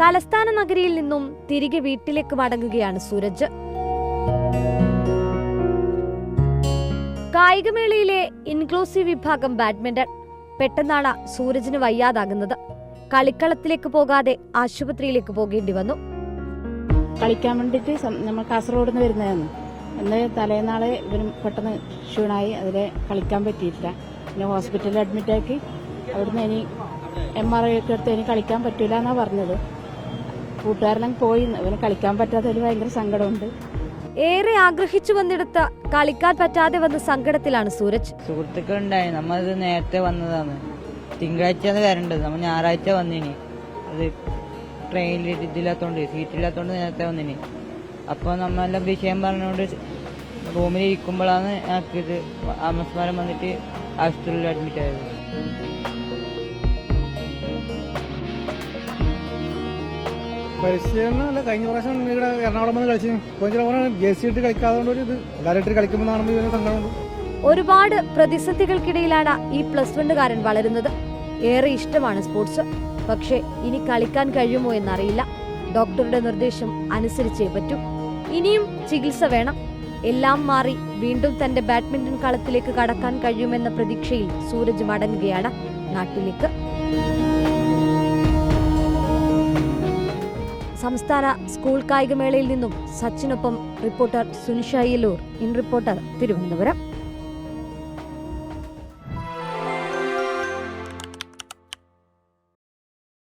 തലസ്ഥാന നഗരിയിൽ നിന്നും തിരികെ വീട്ടിലേക്ക് മടങ്ങുകയാണ് സൂരജ്. കായികമേളയിലെ ഇൻക്ലൂസീവ് വിഭാഗം ബാഡ്മിന്റൺ പെട്ടെന്നാണ് സൂരജിന് വയ്യാതാകുന്നത്. കളിക്കളത്തിലേക്ക് പോകാതെ ആശുപത്രിയിലേക്ക് പോകേണ്ടി വന്നു. കളിക്കാൻ വേണ്ടിയിട്ട് നമ്മൾ കാസർഗോഡ് നിന്ന് വരുന്നതാണ് അന്ന് തലേനാളെ ഇവരും പെട്ടെന്ന് ക്ഷീണായി അതിലെ കളിക്കാൻ പറ്റിയിട്ടില്ല. പിന്നെ ഹോസ്പിറ്റലിൽ അഡ്മിറ്റാക്കി അവിടുന്ന് ഇനി എം ആർ ഐ ഒക്കെ എടുത്ത് ഇനി കളിക്കാൻ പറ്റില്ല എന്നാണ് പറഞ്ഞത്. കൂട്ടുകാരെല്ലാം പോയി. ഇവന് കളിക്കാൻ പറ്റാത്തതിൽ ഭയങ്കര സങ്കടമുണ്ട്. ഏറെ ആഗ്രഹിച്ചു വന്നിടത്ത് കളിക്കാൻ പറ്റാതെ വന്ന സങ്കടത്തിലാണ് സൂരജ്. സുഹൃത്തുക്കൾ ഉണ്ടായി നമ്മത് നേരത്തെ വന്നതാണ്. തിങ്കളാഴ്ചയാണ് വരേണ്ടത്. നമ്മൾ ഞായറാഴ്ച വന്നിനി. അത് ട്രെയിനിൽ ഇതില്ലാത്തോണ്ട് സീറ്റില്ലാത്തോണ്ട് നേരത്തെ വന്നിനി. അപ്പോൾ നമ്മളെല്ലാം വിഷയം പറഞ്ഞുകൊണ്ട് റൂമിൽ ഇരിക്കുമ്പോഴാണ് ഞങ്ങൾക്ക് ഇത് അമസ്മാരം വന്നിട്ട് ആശുപത്രിയിൽ അഡ്മിറ്റ് ആയത്. പരിശീലനം അല്ല കഴിഞ്ഞ പ്രാവശ്യം ഇവിടെ എറണാകുളം വന്ന് കളിച്ചു. ഇപ്പോൾ ചില ജേഴ്സി ഇട്ട് കളിക്കാതെ ഒരു ഇത് എല്ലാവരും കളിക്കുമ്പോൾ ഒരുപാട് പ്രതിസന്ധികൾക്കിടയിലാണ് ഈ പ്ലസ് വണ്ണുകാരൻ വളരുന്നത്. ഏറെ ഇഷ്ടമാണ് സ്പോർട്സ് പക്ഷേ ഇനി കളിക്കാൻ കഴിയുമോ എന്നറിയില്ല. ഡോക്ടറുടെ നിർദ്ദേശം അനുസരിച്ചേ പറ്റൂ. ഇനിയും ചികിത്സ വേണം. എല്ലാം മാറി വീണ്ടും തന്റെ ബാഡ്മിന്റൺ കളത്തിലേക്ക് കടക്കാൻ കഴിയുമെന്ന പ്രതീക്ഷയിൽ സൂരജ് മടങ്ങുകയാണ് നാട്ടിലേക്ക്. സംസ്ഥാന സ്കൂൾ കായികമേളയിൽ നിന്നും സച്ചിനൊപ്പം reporter Sunisha in reporter Thiruvananthapuram.